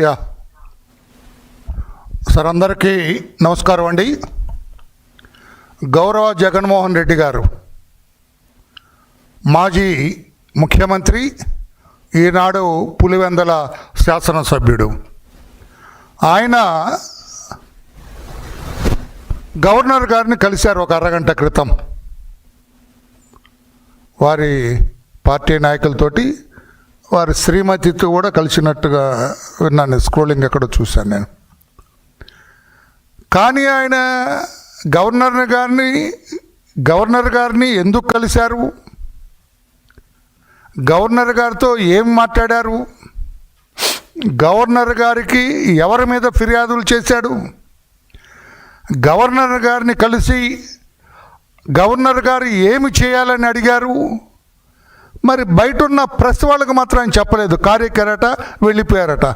Yeah. Sir అందరికీ నమస్కారం అండి. గౌరవ జగన్మోహన్ రెడ్డి గారు మాజీ ముఖ్యమంత్రి ఈనాడు పులివెందల శాసనసభ్యుడు. ఆయన గవర్నర్ గారిని కలిశారు ఒక అరగంట క్రితం. వారి పార్టీ నాయకులతోటి వారి శ్రీమతితో కూడా కలిసినట్టుగా విన్నాను స్క్రోలింగ్ ఎక్కడో చూశాను నేను. కానీ ఆయన గవర్నర్ గారిని గవర్నర్ గారిని ఎందుకు కలిశారు? గవర్నర్ గారితో ఏం మాట్లాడారు? గవర్నర్ గారికి ఎవరి మీద ఫిర్యాదులు చేశాడు? గవర్నర్ గారిని కలిసి గవర్నర్ గారు ఏమి చేయాలని అడిగారు? మరి బయట ఉన్న ప్రెస్ వాళ్ళకి మాత్రం ఆయన చెప్పలేదు. కార్యకరట వెళ్ళిపోయారట.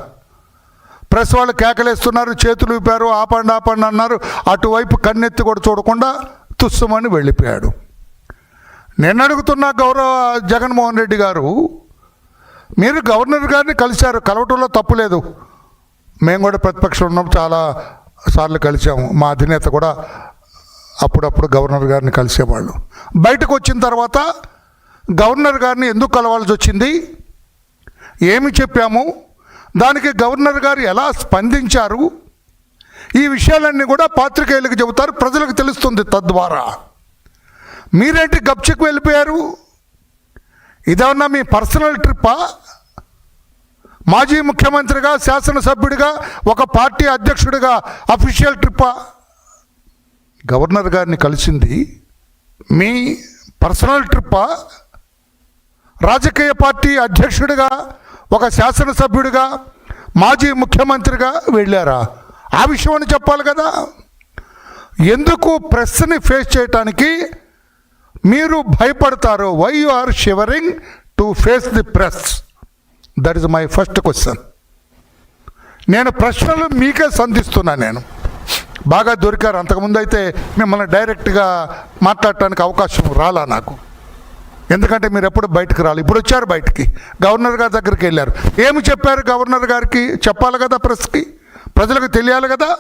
ప్రెస్ వాళ్ళు కేకలేస్తున్నారు చేతులు ఊపారు ఆపండి ఆపండి అన్నారు. అటువైపు కన్నెత్తి కూడా చూడకుండా తుస్సుమని వెళ్ళిపోయాడు. నేను అడుగుతున్న గౌరవ జగన్మోహన్ రెడ్డి గారు మీరు గవర్నర్ గారిని కలిశారు కలవటంలో తప్పు లేదు. మేము కూడా ప్రతిపక్షం ఉన్నాం చాలా సార్లు కలిసాము మా అధినేత కూడా అప్పుడప్పుడు గవర్నర్ గారిని కలిసేవాళ్ళు. బయటకు వచ్చిన తర్వాత గవర్నర్ గారిని ఎందుకు కలవాల్సి వచ్చింది? ఏమి చెప్పాము? దానికి గవర్నర్ గారు ఎలా స్పందించారు? ఈ విషయాలన్నీ కూడా పాత్రికేయులకు చెబుతారు ప్రజలకు తెలుస్తుంది తద్వారా. మీరేంటి గప్చెక్ వెళ్ళిపోయారు? ఇదేమన్నా మీ పర్సనల్ ట్రిప్పా? మాజీ ముఖ్యమంత్రిగా శాసనసభ్యుడిగా ఒక పార్టీ అధ్యక్షుడిగా అఫీషియల్ ట్రిప్పా? గవర్నర్ గారిని కలిసింది మీ పర్సనల్ ట్రిప్పా? రాజకీయ పార్టీ అధ్యక్షుడిగా ఒక శాసనసభ్యుడిగా మాజీ ముఖ్యమంత్రిగా వెళ్ళారా? ఆ విషయం అని చెప్పాలి కదా. ఎందుకు ప్రెస్ని ఫేస్ చేయటానికి మీరు భయపడతారు why you are shivering to face the press that is my first question నేను ప్రశ్నలు మీకే సంధిస్తున్నా నేను. బాగా దొరికారు. అంతకుముందు అయితే మిమ్మల్ని డైరెక్ట్గా మాట్లాడటానికి అవకాశం రాలా నాకు. ఎందుకంటే మీరు ఎప్పుడు బయటకు రాలి. ఇప్పుడు వచ్చారు బయటికి. గవర్నర్ గారి దగ్గరికి వెళ్ళారు. ఏమి చెప్పారు గవర్నర్ గారికి? చెప్పాలి కదా ప్రెస్కి? ప్రజలకు తెలియాలి కదా?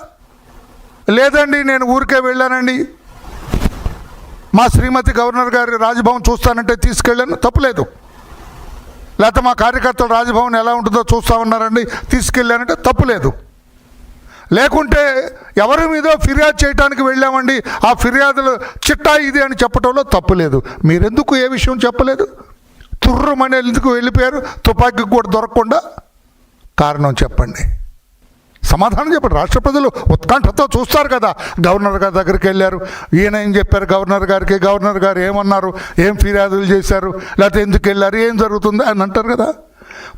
లేదండి నేను ఊరికే వెళ్ళానండి. మా శ్రీమతి గవర్నర్ గారి రాజభవన్ చూస్తానంటే తీసుకెళ్ళాను. తప్పులేదు. లేకపోతే మా కార్యకర్తలు రాజభవన్ ఎలా ఉంటుందో చూస్తామన్నారండి తీసుకెళ్ళానంటే తప్పులేదు. లేకుంటే ఎవరి మీదో ఫిర్యాదు చేయడానికి వెళ్ళామండి. ఆ ఫిర్యాదులు చిట్టా ఇది అని చెప్పడంలో తప్పులేదు మీరెందుకు ఏ విషయం చెప్పలేదు? తుర్రమని ఎందుకు వెళ్ళిపోయారు? తుపాకీ కూడా దొరకకుండా? కారణం చెప్పండి. సమాధానం చెప్పండి. రాష్ట్ర ప్రజలు ఉత్కంఠతో చూస్తారు కదా. గవర్నర్ గారి దగ్గరికి వెళ్ళారు. ఈయన ఏం చెప్పారు? గవర్నర్ గారికి గవర్నర్ గారు ఏమన్నారు? ఏం ఫిర్యాదులు చేశారు? లేకపోతే ఎందుకు వెళ్ళారు? ఏం జరుగుతుంది అని అంటారు కదా.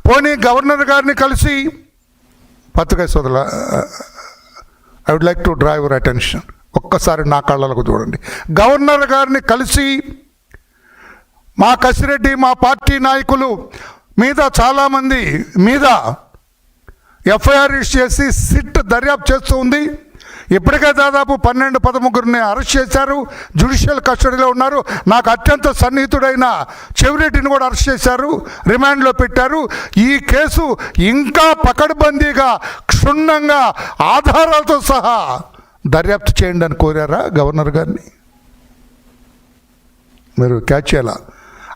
పోనీ గవర్నర్ గారిని కలిసి పత్రికా సోదరుల I would like to draw your attention ఒక్కసారి నా కళ్ళలకు చూడండి. గవర్నర్ గారిని కలిసి మా కసిరెడ్డి మా పార్టీ నాయకులు మీద చాలామంది మీద ఎఫ్ఐఆర్ ఇష్యూ చేసి సిట్ దర్యాప్తు చేస్తూ ఉంది. ఇప్పటికే దాదాపు పన్నెండు పదముగ్గురిని అరెస్ట్ చేశారు. జ్యుడిషియల్ కస్టడీలో ఉన్నారు. నాకు అత్యంత సన్నిహితుడైన చెవిరెడ్డిని కూడా అరెస్ట్ చేశారు. రిమాండ్లో పెట్టారు. ఈ కేసు ఇంకా పకడ్బందీగా క్షుణ్ణంగా ఆధారాలతో సహా దర్యాప్తు చేయండి అని కోరారా గవర్నర్ గారిని? మీరు క్యాచ్ చేయాలా?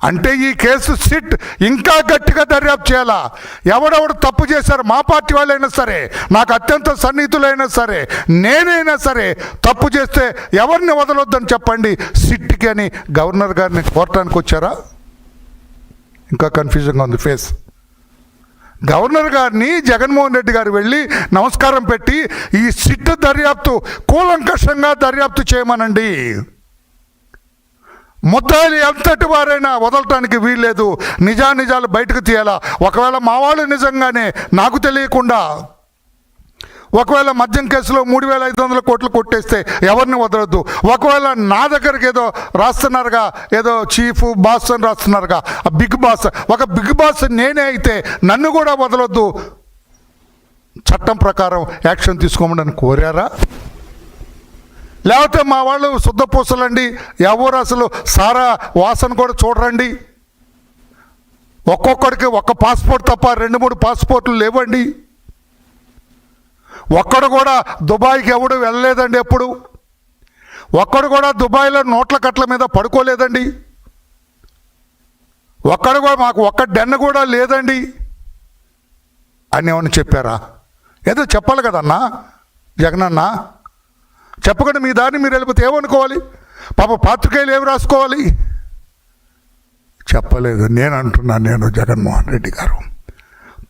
అంటే ఈ కేసు సిట్ ఇంకా గట్టిగా దర్యాప్తు చేయాలా? ఎవడెవడు తప్పు చేశారు? మా పార్టీ వాళ్ళైనా సరే నాకు అత్యంత సన్నిహితులైనా సరే నేనైనా సరే తప్పు చేస్తే ఎవరిని వదలొద్దని చెప్పండి? సిట్కి అని గవర్నర్ గారిని కోరటానికి వచ్చారా? ఇంకా కన్ఫ్యూజన్గా ఉంది ఫేస్. గవర్నర్ గారిని జగన్మోహన్ రెడ్డి గారు వెళ్ళి నమస్కారం పెట్టి ఈ సిట్ దర్యాప్తు కూలంకషంగా దర్యాప్తు చేయమనండి. ముద్దాయిలు ఎంతటి వారైనా వదలటానికి వీల్లేదు. నిజానిజాలు బయటకు తీయాలా? ఒకవేళ మా వాళ్ళు నిజంగానే నాకు తెలియకుండా ఒకవేళ మద్యం కేసులో మూడు వేల ఐదు వందల కోట్లు కొట్టేస్తే ఎవరిని వదలొద్దు? ఒకవేళ నా దగ్గరికి ఏదో రాస్తున్నారుగా ఏదో చీఫ్ బాస్ అని రాస్తున్నారుగా ఆ బిగ్ బాస్ ఒక బిగ్ బాస్ నేనే అయితే నన్ను కూడా వదలొద్దు. చట్టం ప్రకారం యాక్షన్ తీసుకోమని కోరారా? లేకపోతే మా వాళ్ళు శుద్ధపూసలండి ఎవరు అసలు సారా వాసన కూడా చూడరండి. ఒక్కొక్కడికి ఒక్క పాస్పోర్ట్ తప్ప రెండు మూడు పాస్పోర్ట్లు లేవండి. ఒక్కడు కూడా దుబాయ్కి ఎవడు వెళ్ళలేదండి ఎప్పుడు. ఒక్కడు కూడా దుబాయ్లో నోట్ల కట్ల మీద పడుకోలేదండి. ఒక్కడు కూడా మాకు ఒక్క డెన్న కూడా లేదండి. అని ఏమని చెప్పారా? ఏదో చెప్పాలి కదన్నా జగనన్నా? చెప్పకుండా మీ దాన్ని మీరు వెళ్ళిపోతే ఏమనుకోవాలి? పాప పాత్రికేయులు ఏమి రాసుకోవాలి? చెప్పలేదు. నేను అంటున్నాను నేను జగన్మోహన్ రెడ్డి గారు.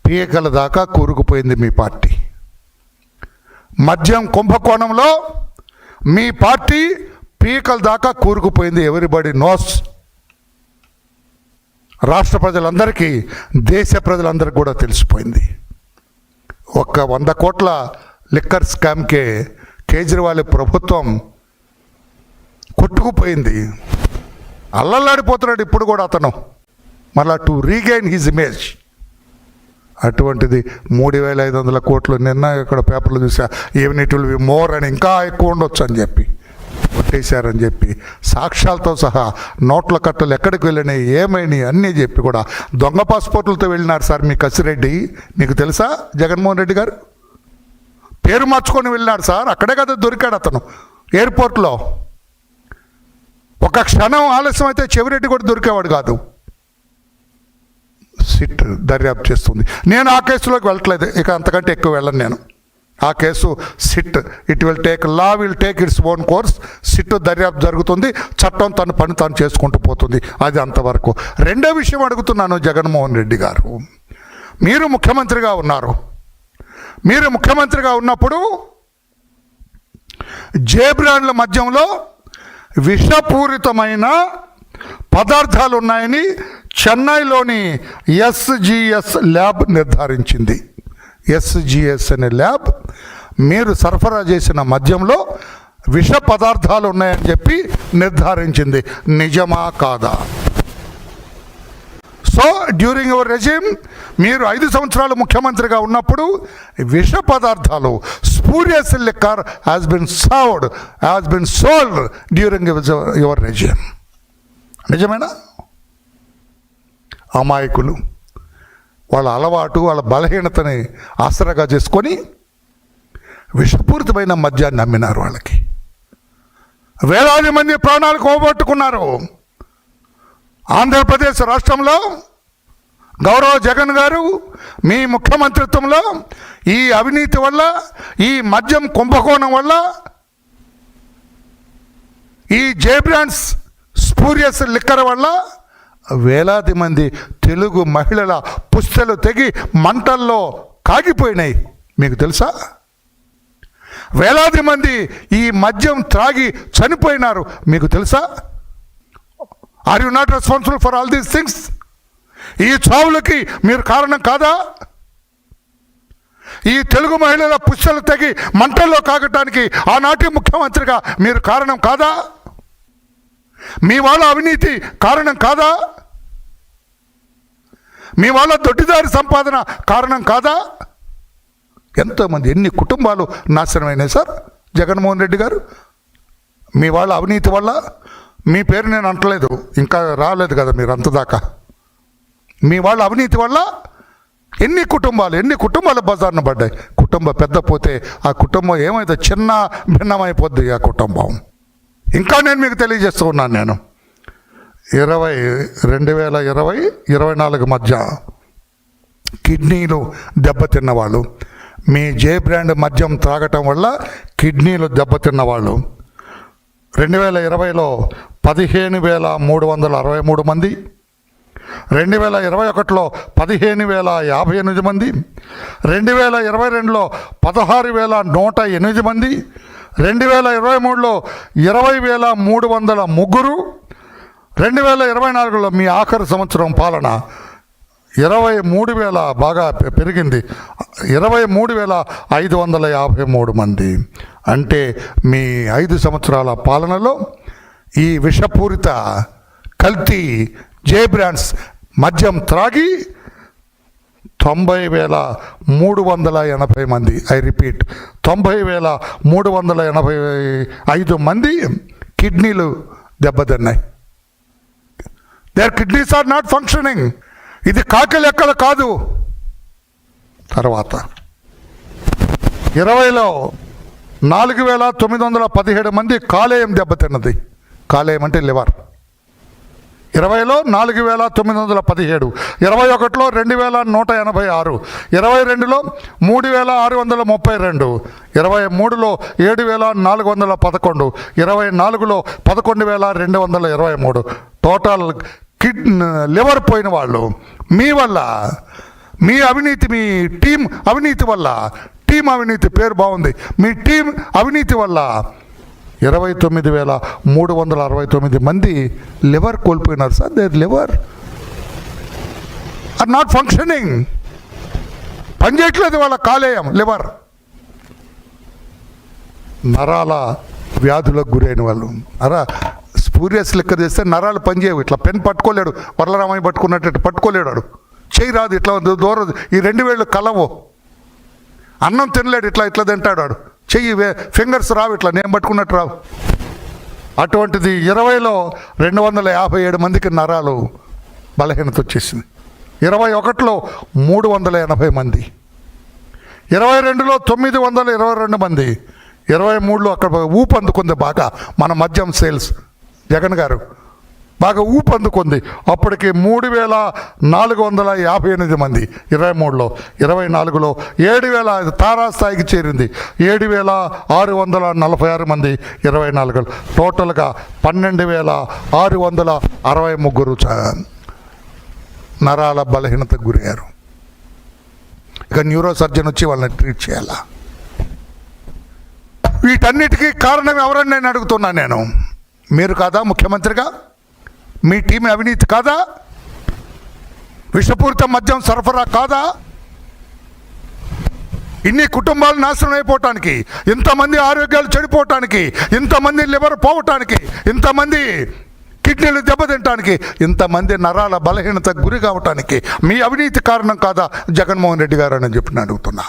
పీకల దాకా కూరుకుపోయింది మీ పార్టీ. మద్యం కుంభకోణంలో మీ పార్టీ పీకల దాకా కూరుకుపోయింది ఎవరిబడి నోస్. రాష్ట్ర ప్రజలందరికీ దేశ ప్రజలందరికీ కూడా తెలిసిపోయింది. ఒక వంద కోట్ల లిక్కర్ స్కామ్కే కేజ్రీవాల్ ప్రభుత్వం కొట్టుకుపోయింది. అల్లల్లాడిపోతున్నాడు ఇప్పుడు కూడా అతను. మళ్ళా టు రీగైన్ హిజ్ ఇమేజ్ అటువంటిది మూడు వేల ఐదు వందల కోట్లు నిన్న ఇక్కడ పేపర్లు చూసా. Even it will be more అని ఇంకా ఎక్కువ ఉండొచ్చు అని చెప్పి. కొట్టేశారని చెప్పి. సాక్ష్యాలతో సహా నోట్ల కట్టలు ఎక్కడికి వెళ్ళినాయి ఏమైనాయి అన్నీ చెప్పి కూడా దొంగ పాస్పోర్ట్లతో వెళ్ళినారు సార్ మీ కసిరెడ్డి. మీకు తెలుసా జగన్మోహన్ రెడ్డి గారు? పేరు మార్చుకొని వెళ్ళినాడు సార్. అక్కడే కదా దొరికాడు అతను. ఎయిర్పోర్ట్లో. ఒక క్షణం ఆలస్యం అయితే చెవిరెడ్డి కూడా దొరికేవాడు కాదు. సిట్ దర్యాప్తు చేస్తుంది. నేను ఆ కేసులోకి వెళ్ళట్లేదు. ఇక అంతకంటే ఎక్కువ వెళ్ళను నేను. ఆ case SIT. It will take law will take its own course. SIT దర్యాప్తు జరుగుతుంది. చట్టం తన పని తాను చేసుకుంటూ పోతుంది. అది అంతవరకు. రెండో విషయం అడుగుతున్నాను జగన్మోహన్ రెడ్డి గారు. మీరు ముఖ్యమంత్రిగా ఉన్నారు. మీరు ముఖ్యమంత్రిగా ఉన్నప్పుడు జేబ్రాండ్ల మధ్యంలో విషపూరితమైన పదార్థాలు ఉన్నాయని చెన్నైలోని ఎస్జిఎస్ ల్యాబ్ నిర్ధారించింది. ఎస్జిఎస్ అనే ల్యాబ్ మీరు సరఫరా చేసిన మద్యంలో విష పదార్థాలు ఉన్నాయని చెప్పి నిర్ధారించింది. నిజమా కాదా? సో డ్యూరింగ్ యువర్ రెజిమ్ మీరు ఐదు సంవత్సరాలు ముఖ్యమంత్రిగా ఉన్నప్పుడు విష పదార్థాలు spurious liquor has been served has been sold during your regime నిజమేనా? అమాయకులు. వాళ్ళ అలవాటు వాళ్ళ బలహీనతని ఆసరాగా చేసుకొని విషపూరితమైన మద్యాన్ని నమ్మినారు వాళ్ళకి. వేలాది మంది ప్రాణాలు కోబట్టుకున్నారు ఆంధ్రప్రదేశ్ రాష్ట్రంలో గౌరవ జగన్ గారు మీ ముఖ్యమంత్రిత్వంలో ఈ అవినీతి వల్ల ఈ మద్యం కుంభకోణం వల్ల ఈ జేబ్రాండ్స్ స్పూరియస్ లిక్కర్ వల్ల వేలాది మంది తెలుగు మహిళల పుస్తలు తెగి మంటల్లో కాగిపోయినాయి. మీకు తెలుసా? వేలాది మంది ఈ మద్యం త్రాగి చనిపోయినారు. మీకు తెలుసా? Are you not responsible for all these things ఈ చావులకి మీరు కారణం కాదా? ఈ తెలుగు మహిళల పుస్తలు తెగి మంటల్లో కాగటానికి ఆనాటి ముఖ్యమంత్రిగా మీరు కారణం కాదా? మీ వాళ్ళ అవినీతి కారణం కాదా? మీ వాళ్ళ దొడ్డిదారి సంపాదన కారణం కాదా? ఎంతోమంది ఎన్ని కుటుంబాలు నాశనమైనాయి సార్? జగన్మోహన్ రెడ్డి గారు మీ వాళ్ళ అవినీతి వల్ల మీ పేరు నేను అంటలేదు ఇంకా రాలేదు కదా మీరు అంతదాకా. మీ వాళ్ళ అవినీతి వల్ల ఎన్ని కుటుంబాలు ఎన్ని కుటుంబాలు బజార్న పడ్డాయి? కుటుంబం పెద్ద పోతే ఆ కుటుంబం ఏమైతే చిన్న భిన్నమైపోద్ది ఆ కుటుంబం. ఇంకా నేను మీకు తెలియజేస్తూ ఉన్నాను నేను. ఇరవై రెండు వేల ఇరవై ఇరవై నాలుగు మధ్య కిడ్నీలు దెబ్బతిన్న వాళ్ళు మీ జే బ్రాండ్ మద్యం త్రాగటం వల్ల కిడ్నీలు దెబ్బతిన్న వాళ్ళు రెండు వేల ఇరవైలో పదిహేను వేల మూడు వందల అరవై మూడు మంది. రెండు వేల ఇరవై ఒకటిలో పదిహేను వేల యాభై ఎనిమిది మంది రెండు వేల ఇరవై రెండులో పదహారు వేల నూట ఎనిమిది మంది రెండు వేల ఇరవై మూడులో ఇరవై వేల మూడు వందల ముగ్గురు రెండు వేల ఇరవై నాలుగులో మీ ఆఖరి సంవత్సరం పాలన ఇరవై మూడు వేల బాగా పెరిగింది. ఇరవై మూడు వేల ఐదు వందల యాభై మూడు మంది. అంటే మీ ఐదు సంవత్సరాల పాలనలో ఈ విషపూరిత కల్తీ జే బ్రాండ్స్ మద్యం త్రాగి తొంభై వేల మూడు వందల ఎనభై మంది ఐ రిపీట్ తొంభై వేల మూడు వందల ఎనభై ఐదు మంది కిడ్నీలు దెబ్బతిన్నాయి. Their kidneys are not functioning ఇది కాకి లెక్కలు కాదు. తర్వాత ఇరవైలో నాలుగు వేల తొమ్మిది వందల పదిహేడు మంది కాలేయం దెబ్బతిన్నది. కాలేయం అంటే లివర్. ఇరవైలో నాలుగు వేల తొమ్మిది వందల పదిహేడు ఇరవై ఒకటిలో రెండు వేల నూట ఎనభై ఆరు ఇరవై రెండులో మూడు వేల ఆరు వందల ముప్పై రెండు ఇరవై మూడులో ఏడు వేల నాలుగు వందల పదకొండు ఇరవై నాలుగులో పదకొండు వేల రెండు వందల ఇరవై మూడు. టోటల్ కిడ్ లివర్ పోయిన వాళ్ళు మీ వల్ల మీ అవినీతి మీ టీం అవినీతి వల్ల టీం అవినీతి పేరు బాగుంది. మీ టీం అవినీతి వల్ల ఇరవై తొమ్మిది వేల మూడు వందల అరవై తొమ్మిది మంది liver కోల్పోయినారు sir. Their liver are not functioning పనిచేయట్లేదు వాళ్ళ కాలేయం లివర్. నరాల వ్యాధులకు గురైన వాళ్ళు. నరా స్పూరియస్ లెక్క చేస్తే నరాలు పనిచేయవు. ఇట్లా పెన్ పట్టుకోలేడు వరలరామయ్య పట్టుకున్నట్టు పట్టుకోలేడు వాడు. చేయి రాదు ఇట్లా దూరం ఈ రెండు వేళ్ళు కలవు. అన్నం తినలేడు ఇట్లా ఇట్లా తింటాడు వాడు. చెయ్యి ఫింగర్స్ రావు ఇట్లా నేను పట్టుకున్నట్టు రావు. అటువంటిది ఇరవైలో రెండు వందల యాభై ఏడు మందికి నరాలు బలహీనత వచ్చేసింది. ఇరవై ఒకటిలో మూడు వందల ఎనభై మంది. ఇరవై రెండులో తొమ్మిది వందల ఇరవై రెండు మంది. ఇరవై మూడులో అక్కడ ఊపు అందుకుంది బాగా మన మద్యం సేల్స్. జగన్ గారు బాగా ఊపు అందుకుంది అప్పటికి మూడు వేల నాలుగు వందల యాభై ఎనిమిది మంది ఇరవై మూడులో ఇరవై నాలుగులో ఏడు వేల తారాస్థాయికి చేరింది. ఏడు వేల ఆరు వందల నలభై ఆరు మంది ఇరవై నాలుగు టోటల్గా పన్నెండు వేల ఆరు వందల అరవై ముగ్గురు చ- నరాల బలహీనతకు గురయ్యారు. ఇక న్యూరో సర్జన్ వచ్చి వాళ్ళని ట్రీట్ చేయాలా? వీటన్నిటికీ కారణం ఎవరని నేను అడుగుతున్నా నేను. మీరు కాదా ముఖ్యమంత్రిగా? మీ టీం అవినీతి కాదా? విషపూరిత మద్యం సరఫరా కాదా? ఇన్ని కుటుంబాలు నాశనం అయిపోవటానికి ఇంతమంది ఆరోగ్యాలు చెడిపోవటానికి ఇంతమంది లివర్ పోవటానికి ఇంతమంది కిడ్నీలు దెబ్బతింటానికి ఇంతమంది నరాల బలహీనతకు గురి కావటానికి మీ అవినీతి కారణం కాదా? జగన్మోహన్ రెడ్డి గారు అని చెప్పి నేను అడుగుతున్నా.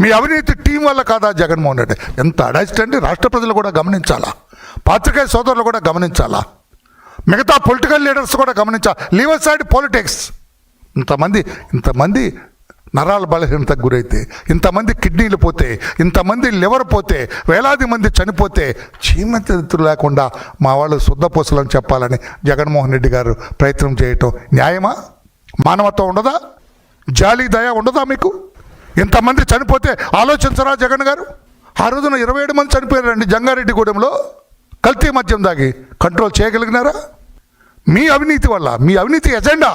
మీ అవినీతి టీం వల్ల కాదా జగన్మోహన్ రెడ్డి? ఎంత అడాయిస్ట్ అండి రాష్ట్ర ప్రజలు కూడా గమనించాలా? పాత్రికేయ సోదరులు కూడా గమనించాలా? మిగతా పొలిటికల్ లీడర్స్ కూడా గమనించాలి లీవర్ సైడ్ పాలిటిక్స్. ఇంతమంది ఇంతమంది నరాల బలహీనతకు గురైతే ఇంతమంది కిడ్నీలు పోతే ఇంతమంది లివర్ పోతే వేలాది మంది చనిపోతే చీమతెత్తు లేకుండా మా వాళ్ళు శుద్ధపూసలని చెప్పాలని జగన్మోహన్ రెడ్డి గారు ప్రయత్నం చేయటం న్యాయమా? మానవత్వం ఉండదా? జాలి దయ ఉండదా మీకు? ఇంతమంది చనిపోతే ఆలోచించరా జగన్ గారు? ఆ రోజున ఇరవై ఏడు మంది చనిపోయారండి జంగారెడ్డిగూడెంలో. కల్తీ మద్యం దాగి కంట్రోల్ చేయగలిగినారా? మీ అవినీతి వల్ల మీ అవినీతి ఎజెండా.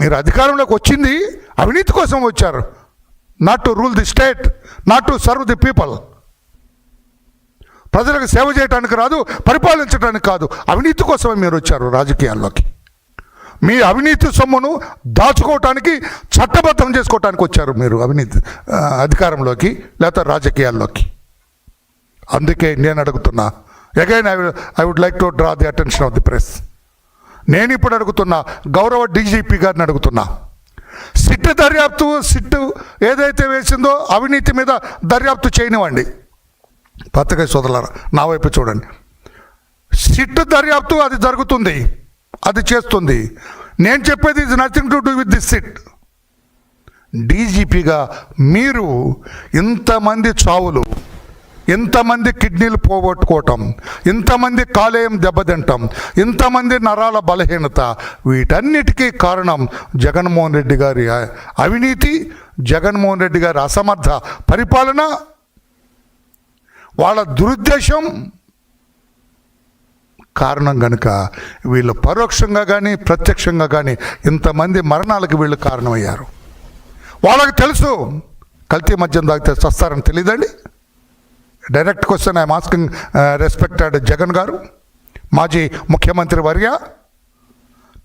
మీరు అధికారంలోకి వచ్చింది అవినీతి కోసం వచ్చారు. Not to rule the state not to serve the people ప్రజలకు సేవ చేయడానికి రాదు పరిపాలించడానికి కాదు. అవినీతి కోసమే మీరు వచ్చారు రాజకీయాల్లోకి. మీ అవినీతి సొమ్మును దాచుకోవటానికి చట్టబద్ధం చేసుకోవటానికి వచ్చారు మీరు అవినీతి అధికారంలోకి లేకపోతే రాజకీయాల్లోకి. అందుకే నేను అడుగుతున్నా again I I would like to draw the attention of the press నేను ఇప్పుడు అడుగుతున్నా గౌరవ డీజీపీ గారిని అడుగుతున్నా. సిట్ దర్యాప్తు సిట్ ఏదైతే వేసిందో అవినీతి మీద దర్యాప్తు చేయనివ్వండి. పత్రిక సోదరులారా నా వైపు చూడండి. సిట్ దర్యాప్తు అది జరుగుతుంది అది చేస్తుంది. నేను చెప్పేది ఇది nothing to do with this SIT డీజీపీగా మీరు ఇంతమంది చావులు ఇంతమంది కిడ్నీలు పోగొట్టుకోవటం ఇంతమంది కాలేయం దెబ్బతింటాం ఇంతమంది నరాల బలహీనత వీటన్నిటికీ కారణం జగన్మోహన్ రెడ్డి గారి అవినీతి జగన్మోహన్ రెడ్డి గారి అసమర్థ పరిపాలన వాళ్ళ దురుద్దేశం. కారణం కనుక వీళ్ళు పరోక్షంగా కానీ ప్రత్యక్షంగా కానీ ఇంతమంది మరణాలకు వీళ్ళు కారణమయ్యారు. వాళ్ళకి తెలుసు కల్తీ మద్యం తాగితే చస్తారని తెలియదండి direct question I'm asking respected Jagan garu మాజీ ముఖ్యమంత్రి వర్య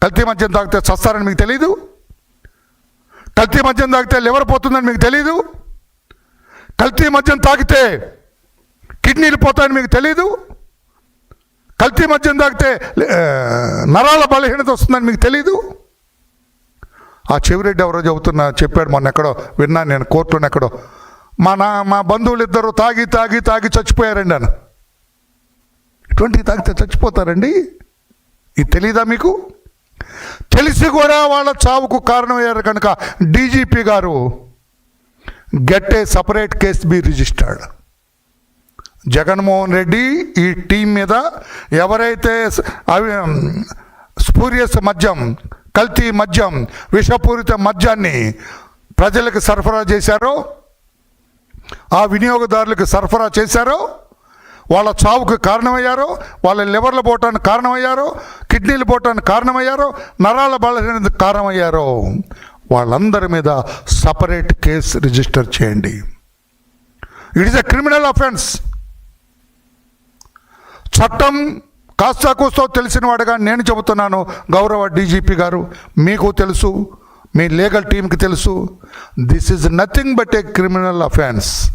కల్తీ మద్యం తాగితే చస్తారని మీకు తెలీదు? కల్తీ మద్యం తాగితే లివర్ పోతుందని మీకు తెలీదు? కల్తీ మద్యం తాగితే కిడ్నీలు పోతాయని మీకు తెలీదు? కల్తీ మద్యం తాగితే నరాల బలహీనత వస్తుందని మీకు తెలీదు? ఆ చెవిరెడ్డి ఎవరో చెబుతున్నా చెప్పాడు మొన్న ఎక్కడో విన్నాను నేను కోర్టులో ఎక్కడో. మా నా మా బంధువులు ఇద్దరు తాగి తాగి తాగి చచ్చిపోయారండి అని ఇటువంటివి తాగితే చచ్చిపోతారండి? ఇది తెలీదా మీకు? తెలిసి కూడా వాళ్ళ చావుకు కారణమయ్యారు కనుక DGP garu get a separate case be registered. Jaganmohan Reddy ఈ టీం మీద ఎవరైతే అవి స్పూరియస్ మద్యం కల్తీ మద్యం విషపూరిత మద్యాన్ని ప్రజలకు సరఫరా చేశారో ఆ వినియోగదారులకు సరఫరా చేశారో వాళ్ళ చావుకు కారణమయ్యారో వాళ్ళ లివర్లు పోవటానికి కారణమయ్యారో కిడ్నీలు పోవటానికి కారణమయ్యారో నరాల బలహీనతకు కారణమయ్యారో వాళ్ళందరి మీద సపరేట్ కేసు రిజిస్టర్ చేయండి. It is a criminal offence చట్టం కాస్తా కూస్తో తెలిసిన వాడుగా నేను చెబుతున్నాను గౌరవ డీజీపీ గారు మీకు తెలుసు మీ లీగల్ టీంకి తెలుసు. This is nothing but a criminal offence